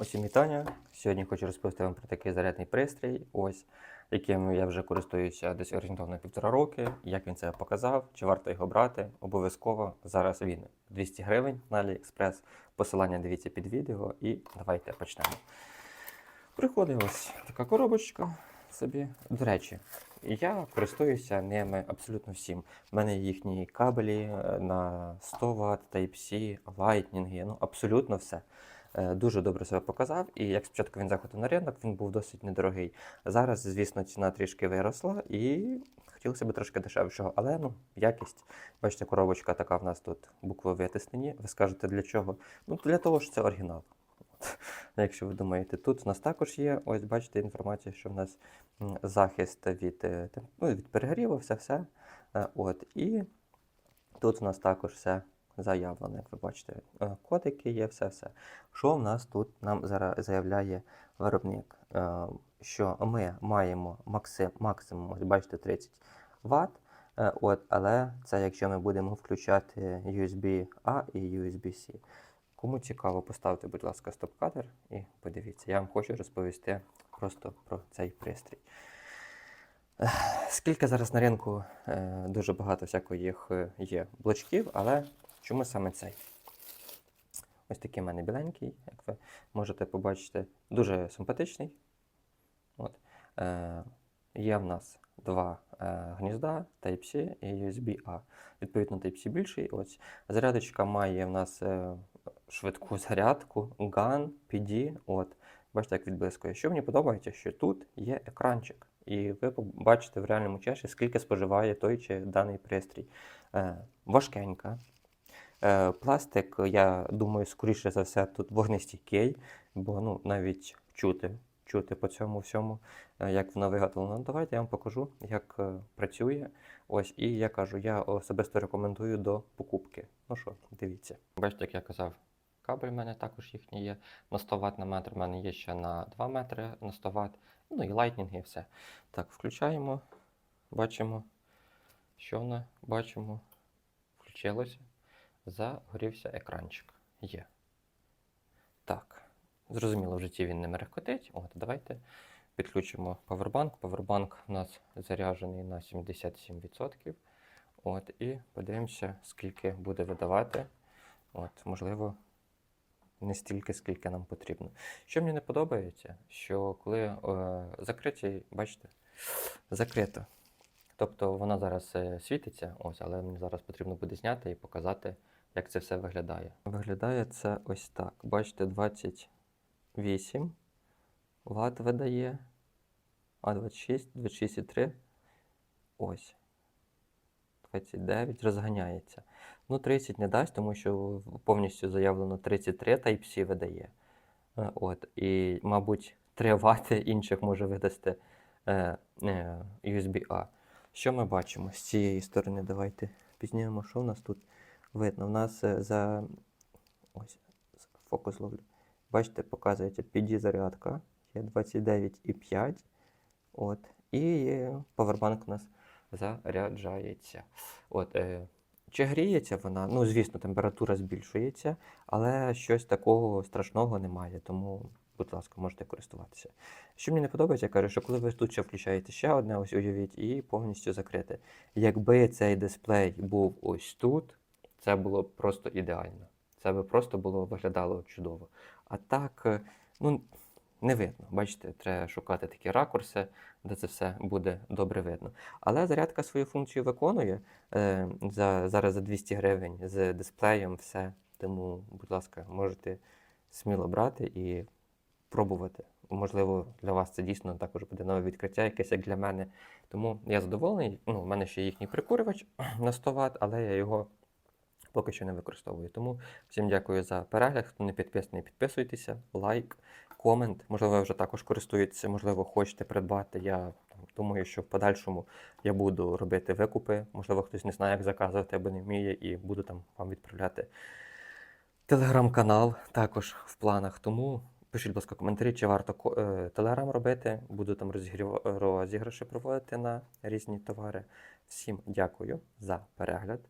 Усім вітання. Сьогодні хочу розповісти вам про такий зарядний пристрій, ось яким я вже користуюся десь орієнтовно півтора роки. Як він це показав, чи варто його брати? Обов'язково зараз він 200 гривень на AliExpress. Посилання дивіться під відео і давайте почнемо. Приходить ось така коробочка собі. До речі, я користуюся ними абсолютно всім. У мене їхні кабелі е, на 100 Вт, Type-C, Lightning, ну абсолютно все. Е, Дуже добре себе показав, і як спочатку він заходив на ринок, він був досить недорогий. Зараз, звісно, ціна трішки виросла і хотілося б трошки дешевшого, але ну, якість. Бачите, коробочка така в нас тут букви витиснені. Ви скажете для чого? Ну, для того, що це оригінал. Якщо ви думаєте, тут у нас також є, ось бачите інформація, що в нас захист від, е, ну, від перегріву, все-все. Е, От. І тут у нас також все заявлено, як ви бачите. Е, Кодики є, все-все. Що в нас тут нам зараз заявляє виробник? Е, Що ми маємо максим, максимум, бачите, 30 Вт. Е, От, але це якщо ми будемо включати USB-A і USB-C. Кому цікаво, поставте, будь ласка, стоп-кадр і подивіться. Я вам хочу розповісти просто про цей пристрій. Скільки зараз на ринку дуже багато е, є блочків, але чому саме цей? Ось такий в мене біленький, як ви можете побачити, дуже симпатичний. От. Е, є в нас два е, гнізда Type-C і USB-A. Відповідно, Type-C більший. Ось. Зарядочка має в нас е, швидку зарядку, GAN, PD. От. Бачите, як відблискує. Що мені подобається, що тут є екранчик. І ви побачите в реальному часі, скільки споживає той чи даний пристрій. Е, важкенька. Е, пластик, я думаю, скоріше за все, тут вогнестійкий, бо ну, навіть чути, чути по цьому всьому, е, як воно виготовлено. Ну, Давайте я вам покажу, як е, працює. Ось, і я кажу, я особисто рекомендую до покупки. Ну що, дивіться. Бачите, як я казав, кабель в мене також їхній є на 100 Вт на метр, в мене є ще на 2 метри на 100 Вт. Ну і лайтнінг і все. Так, включаємо, бачимо, що воно, бачимо, включилося. Загорівся екранчик. Є. Так. Зрозуміло, в житті він не мерехкотить. От, давайте підключимо павербанк. Павербанк у нас заряджений на 77%. От, і подивимося, скільки буде видавати. От, можливо, не стільки, скільки нам потрібно. Що мені не подобається, що коли е, закриті, бачите, закрито. Тобто вона зараз е, світиться, ось, але мені зараз потрібно буде зняти і показати, як це все виглядає. Виглядає це ось так. Бачите, 28 Вт видає. А 26, 26,3. Ось. 29 розганяється. Ну, 30 не дасть, тому що повністю заявлено 33 Type-C видає. Е, От, і, мабуть, 3 Вт інших може видасти е, е, USB-A. Що ми бачимо з цієї сторони? Давайте підзнімемо, що в нас тут видно. У нас е, за ось фокус ловлю. Бачите, показується PD зарядка. Є 29,5. От. І повербанк у нас заряджається. От, е, чи гріється вона? Ну, звісно, температура збільшується, але щось такого страшного немає. Тому, будь ласка, можете користуватися. Що мені не подобається, я кажу, що коли ви тут ще включаєте ще одне, ось уявіть, і повністю закрите. Якби цей дисплей був ось тут, це було б просто ідеально. Це би просто було виглядало чудово. А так, е, ну, не видно. Бачите, треба шукати такі ракурси, де це все буде добре видно. Але зарядка свою функцію виконує е, за, зараз за 200 гривень з дисплеєм, все. Тому, будь ласка, можете сміло брати і пробувати. Можливо, для вас це дійсно також буде нове відкриття, якесь як для мене. Тому я задоволений. Ну, у мене ще їхній прикурювач на 100 Вт, але я його поки що не використовую. Тому всім дякую за перегляд. Хто не підписаний, підписуйтеся, лайк, комент. Можливо, ви вже також користуєтеся, можливо, хочете придбати. Я думаю, що в подальшому я буду робити викупи. Можливо, хтось не знає, як заказувати або не вміє, і буду там вам відправляти телеграм-канал також в планах. Тому пишіть, будь ласка, коментарі, чи варто телеграм робити. Буду там розіграші проводити на різні товари. Всім дякую за перегляд.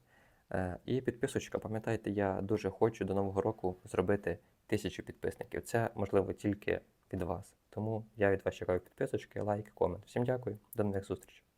Е, І підписочка, пам'ятайте, я дуже хочу до Нового року зробити тисячу підписників. Це можливо тільки від вас. Тому я від вас чекаю підписочки, лайк, комент. Всім дякую, до нових зустрічей.